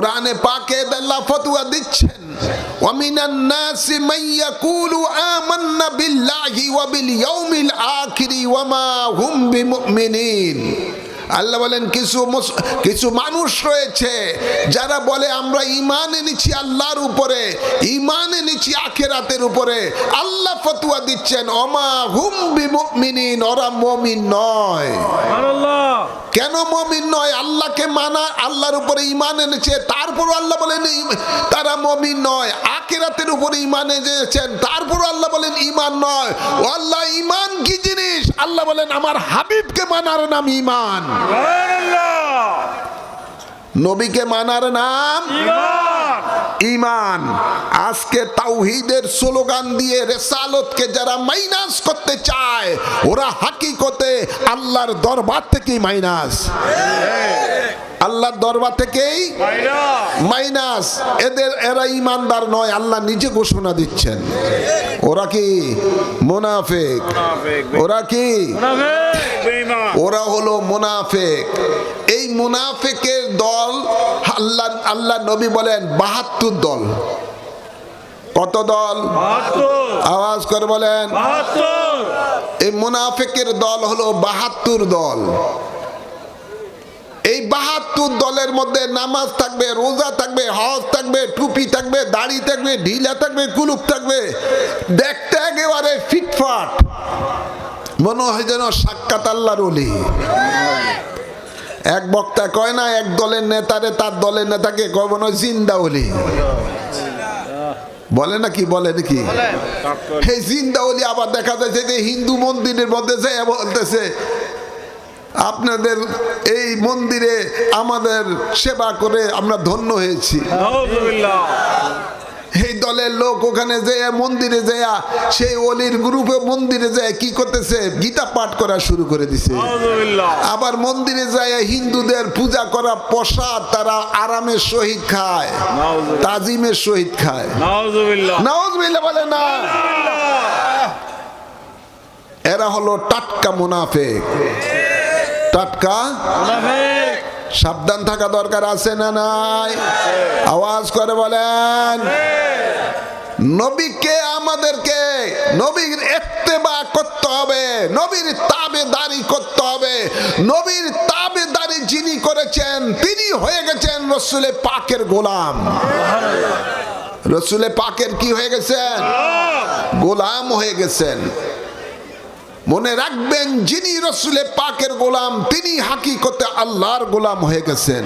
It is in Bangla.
কোরআনে পাকে আল্লাহ ফতোয়া দিচ্ছেন ওয়ামিনান নাসি মাইয়াকুলু আমান্না বিল্লাহি ওয়া বিল ইয়াউমিল আখিরি ওয়া মা হুম বিমুমিনিন আল্লাহ বলেন কিছু কিছু মানুষ রয়েছে যারা বলে আমরা ইমান এনেছি আল্লাহর উপরে ইমান এনেছি আখেরাতের উপরে। আল্লাহ ফতুয়া দিচ্ছেন অমা হুম বিমিন ওরা মমিন নয়। কেন মমিন নয়? আল্লাহকে মানা আল্লাহর উপরে ইমান এনেছে তারপর আল্লাহ বলেন তারা মমিন নয়। আখেরাতের উপরে ইমান এনেছেন তারপর আল্লাহ বলেন ইমান নয়। ও আল্লাহ ইমান কি জিনিস? আল্লাহ বলেন আমার হাবিবকে মানার নাম ইমান নবীকে মানার নাম ইমান আজকে তাওহিদের স্লোগান দিয়ে রেসালতকে যারা মাইনাস করতে চায় ওরা হাকিকতে আল্লাহর দরবার থেকেই মাইনাস। আল্লাহর দরবার থেকেই মাইনাস। এদের এরা ইমানদার নয় আল্লাহ নিজে ঘোষণা দিচ্ছেন। ওরা কি মোনাফেক? ওরা কি? ওরা হলো মুনাফেক। এই মুনাফেকের দল আল্লাহ আল্লাহ নবী বলেন বাহাত্তর দল। কত দল? আওয়াজ করে বলেন। এই মুনাফেকের দল হলো বাহাত্তর দল। এই বাহাত্তর দলের মধ্যে নামাজ থাকবে রোজা থাকবে হজ থাকবে টুপি থাকবে দাড়ি থাকবে ঢিলা থাকবে কুলুপ থাকবে। দেখতে একেবারে ফিটফাট। মনে হয় যেন সাক্ষাৎ আল্লাহর অলি এক বক্তা কয় না এক দলের নেতারে তার দলের নেতাকে কয় মনে হয় জিন্দা অলি বলে নাকি বলে নাকি? এই জিন্দা অলি আবার দেখা যাচ্ছে যে হিন্দু মন্দিরের মধ্যে যে বলতেছে আপনাদের এই মন্দিরে আমাদের সেবা করে আমরা ধন্য হয়েছি। এই দলের লোক ওখানে যে মন্দিরে যায় সেই অলির গ্রুপে মন্দিরে যায় কি করতেছে? গীতা পাঠ করা শুরু করে দিছে। আবার মন্দিরে যায় হিন্দুদের পূজা করা প্রসাদ তারা আরামের সহিত খায় তাজিমের সহিত খায়। নওয়াজ বলে না। এরা হলো টাটকা মুনাফেক। টাটকা সাবধান থাকা দরকার আছে না নাই? আওয়াজ করে বলেন। নবীকে আমাদেরকে নবীর এত্তেবা করতে হবে নবীর তাবেদারি করতে হবে। নবীর তাবেদারি যিনি করেছেন তিনি হয়ে গেছেন রসুলে পাকের গোলাম। রসুলে পাকের কি হয়ে গেছেন? গোলাম হয়ে গেছেন। মনে রাখবেন যিনি রসুলে পাকের গোলাম তিনি হাকি হাকিকতে আল্লাহর গোলাম হয়ে গেছেন।